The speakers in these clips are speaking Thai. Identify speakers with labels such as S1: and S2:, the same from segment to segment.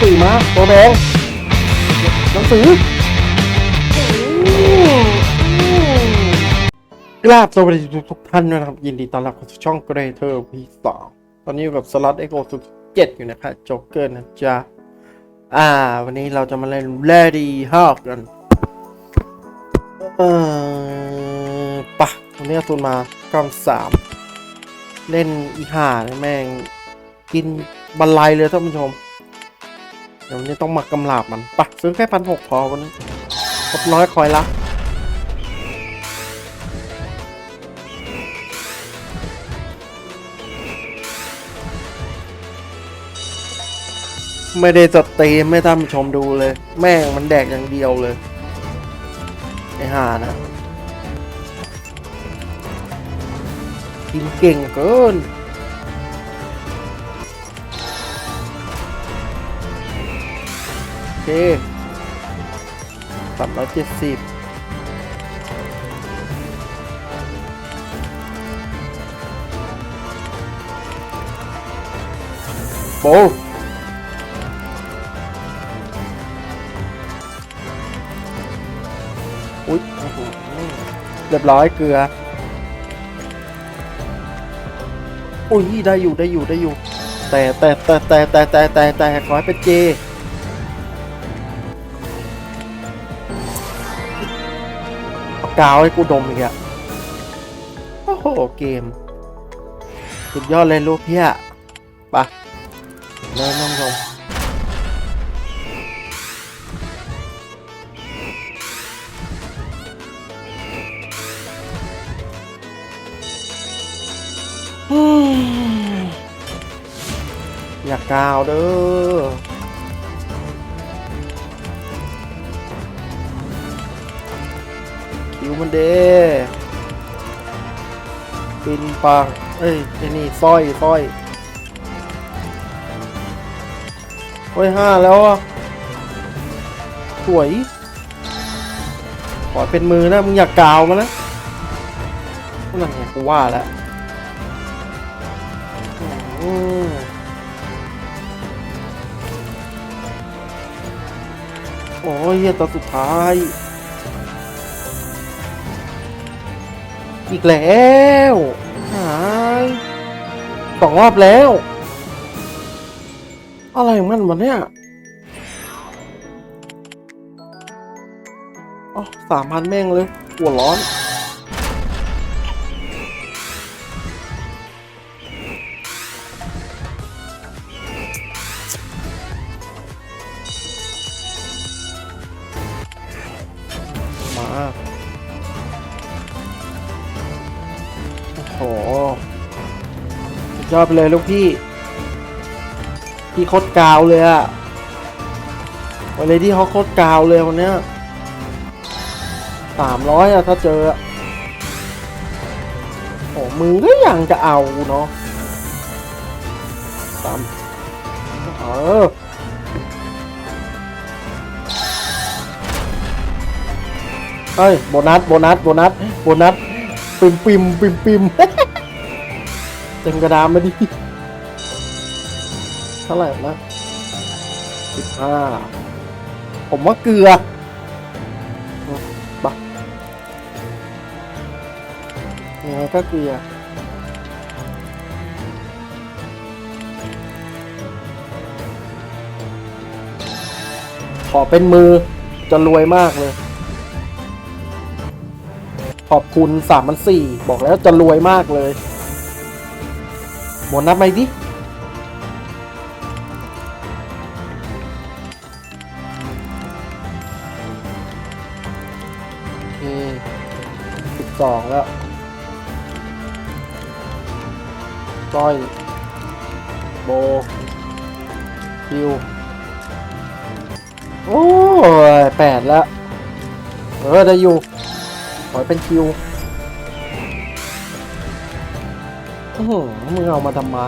S1: สือมาตัวแดงหนังสือกราบสวัสดีทุกท่านนะครับ ยินดีต้อนรับเข้าสู่ช่องเกรเทอร์พีสองตอนนี้อยู่กับสล็อตเอ็กโสุดเจ็ดอยู่นะครับโจ๊กเกอร์นะจ๊ะ อ่า วันนี้เราจะมาเล่นแรดี้ฮอกกัน เออปะวันนี้เอาทุนมาก้อนสามเล่นอีห่าเนี่ยแม่งกินบันไลเลยท่านผู้ชม ดี๋ยววันนี้ต้องหมากกำลาบมันปะซื้อแค่พันหกพอวันนี้ครบน้อยคอยละไม่ได้สตรีมไม่ท่านผู้ชมดูเลย แม่งมันแดกอย่างเดียวเลย ไอ้ห่านะกินเก่งเกิน สามร้อยเจ็ดสิบโบอุ๊ยเรียบร้อยเกลือ อุ้ยได้อยู่ได้อยู่ได้อยู่ แต่แต่แต่แต่แต่แต่แต่แต่ขอให้เป็นเจ กาวให้กูดมอีกอะโอ้โห เกม สุดยอดเลยลูกพี่อะไปะเริ่มน้องชมอย่ากาวเด้อ มันเดปินปังเอ้ยไอ้นี่สร้อยสร้อยโอ้ยห้าแล้วอะสวยขอเป็นมือนะ มึงอยากกาวมานะนั่นไงกูว่าแล้วโอ้ยเหี้ยตอนสุดท้าย อีกแล้วหายสองรอบแล้ว อะไรของมันวะเนี่ยอ๋อสามพันแม่งเลยหัวร้อน สุดยอดไปเลยลูกพี่ พี่โคตรกาวเลยอะวันเลยที่เขาโคตรกาวเลยวันเนี้ยสามร้อยอะถ้าเจอโอ้มึงก็ยังจะเอาเนาะสามเออเฮ้ยโบนัสโบนัสโบนัสโบนัสปิมปิมปิมปิม เต็มกระดานมาดิเท่าไหร่นะสิบห้าผมว่าเกลือบักยังไงก็เกลือขอเป็นมือจะรวยมากเลย ขอบคุณสามพันสี่บอกแล้วจะรวยมากเลย หมดนับไหมดิโอเคสิบสองแล้วก้อยโบคิวโอ้ยแปดแล้ว เออ ได้อยู่ขอเป็นคิว มึงเอามาทำไม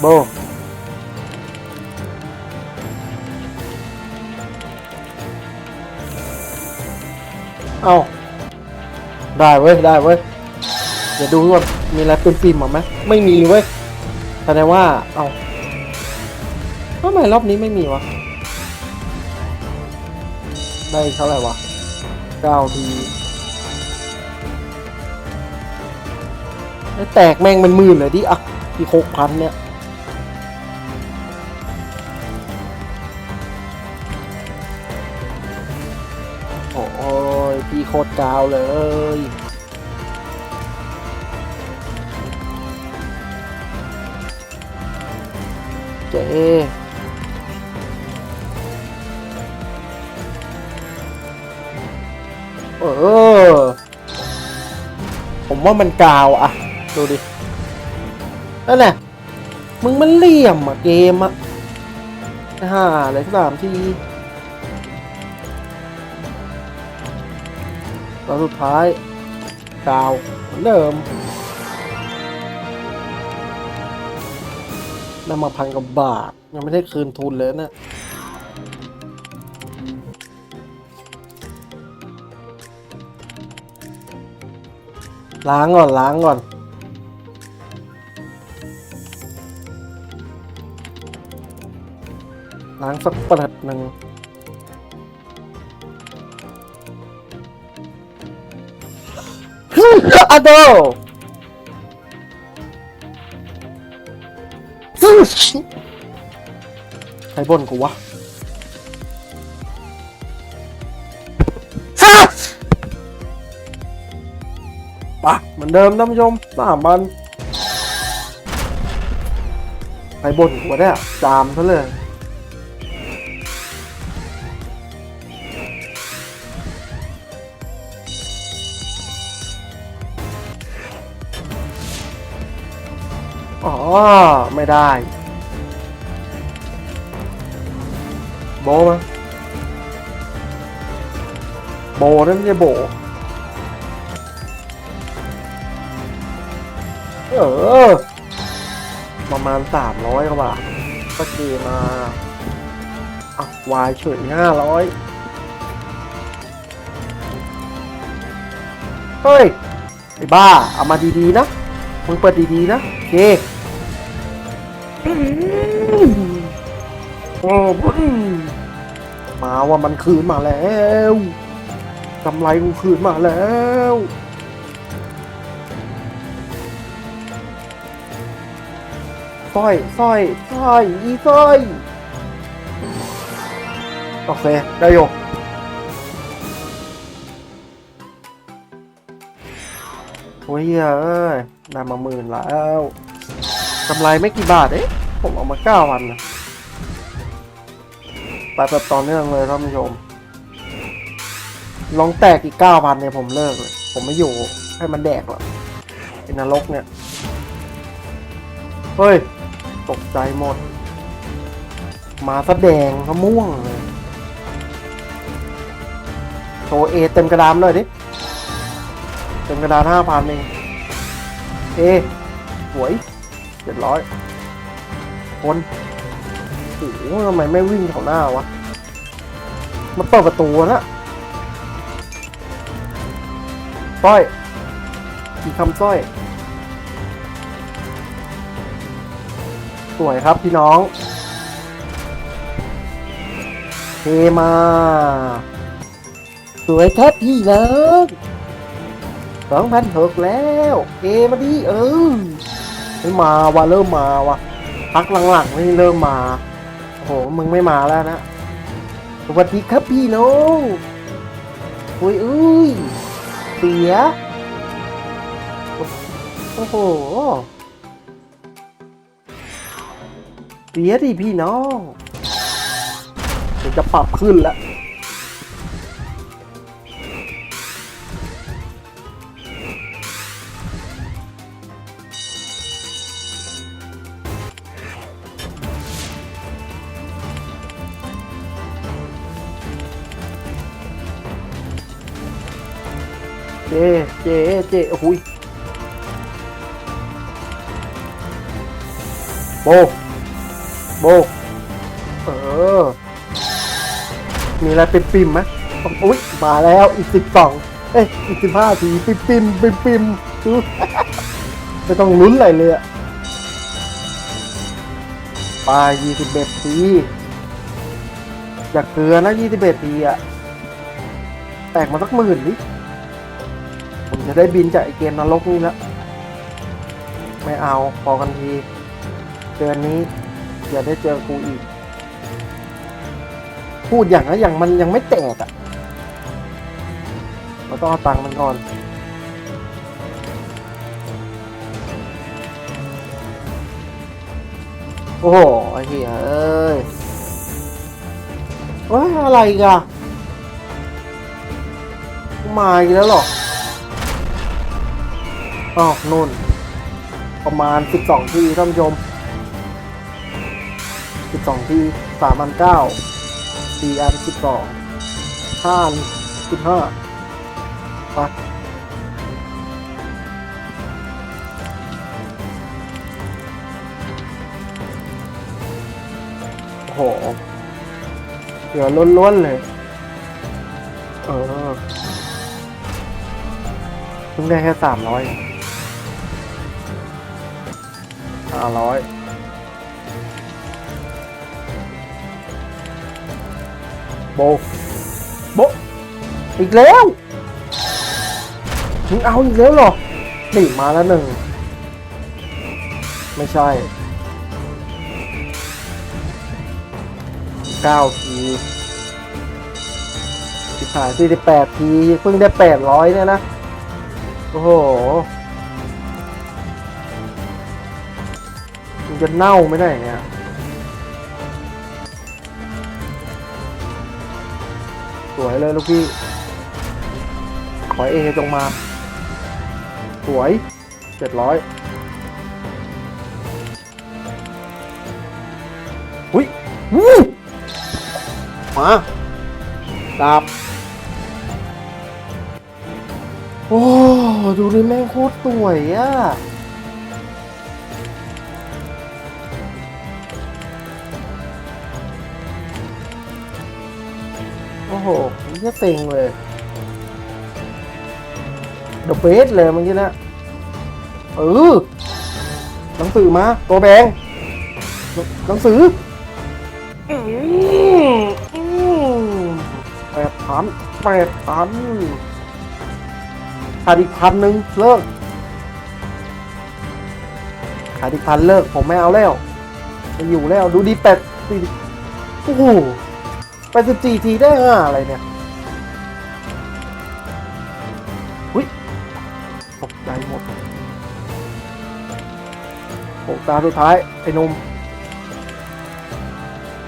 S1: โบ เอาได้เว้ย ได้เว้ย เดี๋ยวดูก่อนมีอะไรเป็นปิ่มๆหรอไหมไม่มีเว้ยแสดงว่า เอาทำไมรอบนี้ไม่มีวะ ได้เท่าไหร่วะเก้าที ไอ้แตกแม่งเป็นหมื่นเลยดิอะที่หกพันเนี่ยโอ้ยพี่โคตรกาวเลยเจ๊เออ ผมว่ามันกาวอะ ดูดิ นั่นแหละ มึงมันเหลี่ยมอะเกมอะฮ่าเลยสามทีแล้วสุดท้ายกาวเหมือนเดิมได้มาพันกว่าบาท ยังไม่ได้คืนทุนเลยนะล้างก่อนล้างก่อน ล้างสักประดัดหนึ่งอะโดใครบ่นกูวะปะเหมือนเดิมท่านผู้ชมสามพันใครบ่นกูวะเนี่ยจามซะเลย อ๋อ ไม่ได้ โบมาโบนั่นไม่ใช่โบ เออ ประมาณสามร้อยกว่าบาทก็เกมาอะวายเฉยห้าร้อยเฮ้ย ไอ้บ้า เอามาดี ๆ นะ มึงเปิดดีๆนะโอเคโอ้ยมาว่ามันคืนมาแล้วกำไรกูคืนมาแล้วสร้อยสร้อยสร้อยอีสร้อยโอเคได้อยู่ อ้ยเอ้ยได้มาหมื่นแล้วกำไรไม่กี่บาทเอ๊ะผมเอามาเก้าวันนะไปแบบต่อเนื่องเลยท่านผู้ชม ลองแตกอีกเก้าพันเนี่ยผมเลิกเลย ผมไม่อยู่ให้มันแดกหรอกไอ้นรกเนี่ย เฮ้ย ตกใจหมด มาแดงเขาม่วงเลย โชว์เอเต็มกระดานหน่อยดิ มกระดานห้าพันเองเอหวยเจ็ดร้อยคนโอ้โหทำไมไม่วิ่งแถวหน้าวะมาเปิดประตูนะสร้อยกี่คำสร้อย สวยครับพี่น้องเทมา สวยแทบพี่เลย 2006 แล้ว เอมาดิเออไม่มาว่ะเริ่มมาว่ะพักหลังๆนี่เริ่มมาโอ้โหมึงไม่มาแล้วนะสวัสดีครับพี่น้องโอ้ยอ้ยเสียโอ้โหเสียดิพี่น้องจะปรับขึ้นแล้ว เจ เจ เจ โอ้โหยโบ โบ เออ มีอะไรเป็นปิมไหมอุ้ยมาแล้วอีกสิบสองเอ้ยอีกสิบห้าทีปิมปิมปิมปิมดูไม่ต้องลุ้นอะไรเลยอะปลายี่สิบเอ็ดทีอย่าเกลือนะยี่สิบเอ็ดทีอะแตกมาสักหมื่นดิ ผมจะได้บินจากไอเกมนรกนี่แล้ว ไม่เอาพอกันทีเดือนนี้อย่าได้เจอกูอีก พูดอย่างนั้นอย่างมันยังไม่แตกอะ่ะเราต้องเอาตังค์มันก่อนโอ้โหไอ้เหี้ยเอ้ยเฮ้ย อะไรอีกันมาอีกแล้วหรอ อ๋อนู่น ประมาณ 12 ทีท่านผู้ชม 12 ที3 9 0 0 4อัน12 5อัน15ไปโอ้โหเหลือล้วนๆเลย เออเพิ่งได้แค่300 ห้าร้อยโบโบอีกแล้วมึงเอาอีกแล้วเหรอนี่มาแล้วหนึ่ง ไม่ใช่เก้าทีสิบหายสี่สิบแปดทีเพิ่งได้แปดร้อยเนี่ยนะ โอ้โห จะเน่าไม่ได้เนี่ยสวยเลยลูกพี่ขอเอจงมา สวยเจ็ดร้อยหุ้ยวู้มาดาบโอ้ ดูดิแม่งโคตรสวยอะ โอ้โหนี่ก็เต็งเลยเดอะเบสเลยเมื่อกี้นะเออหนังสือมา ตัวแบงหนังสืออแปดพันแปดพันขาดอีกพันหนึ่งเลิกขาดอีกพันเลิกผมไม่เอาแล้วไม่อยู่แล้วดูดีแปดสี่โอ้โห ไปสิบสี่ทีได้ห้าอะไรเนี่ยหุ้ยตกใจหมดโอ้ตาสุดท้าย ไอ้หนม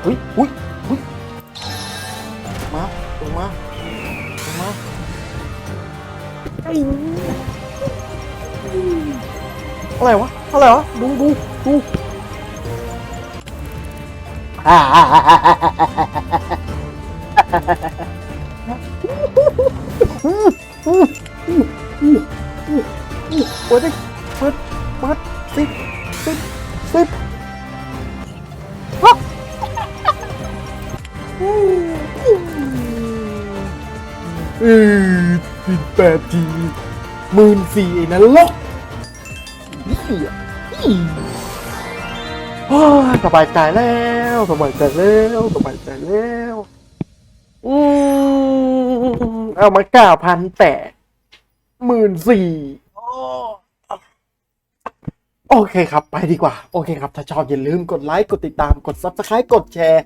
S1: หุ้ยหุ้ยหุ้ยมาลงมาลงมาไอ้อะไรวะ อะไรวะ ดูดูดูอ่า เปิดดิเปิดเปิดสิบสิบสิบฮะเออสิบแปดทีหมื่นสี่ไอ้นรกนี่อะนี่โอ้ยสบายใจแล้วสบายใจแล้วสบายใจแล้ว อืมเอามาเก้าพันแปดหมื่นสี่โอเคครับ ไปดีกว่า โอเคครับ ถ้าชอบอย่าลืมกดไลค์ กดติดตาม กด subscribe กดแชร์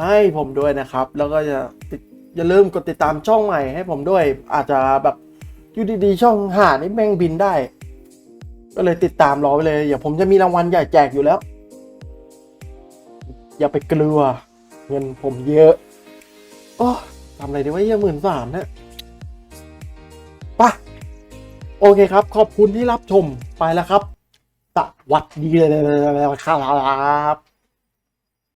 S1: ให้ผมด้วยนะครับ แล้วก็จะติดอย่าลืมกดติดตามช่องใหม่ให้ผมด้วย อาจจะแบบอยู่ดีๆช่องหานี่แม่งบินได้ ก็เลยติดตามรอไปเลยอย่าผมจะมีรางวัลใหญ่แจกอยู่แล้ว อย่าไปกลัว เงินผมเยอะ โอ้ทำอะไรดีวะเยี่ยหมื่นสามเนี่ยปะโอเคครับ ขอบคุณที่รับชมไปแล้วครับสวัสดีเลยครับ